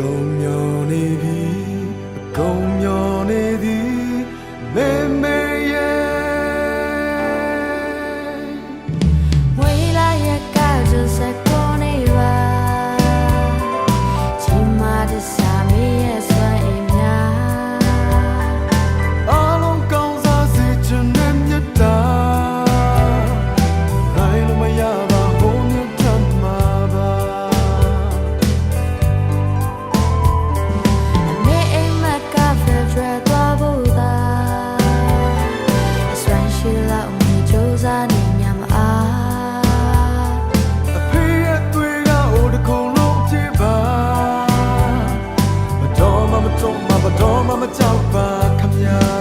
ကုန်မြော်နေပြီအကုန်မြော်နေသည်မေ မမကြောက်ပါခမညာ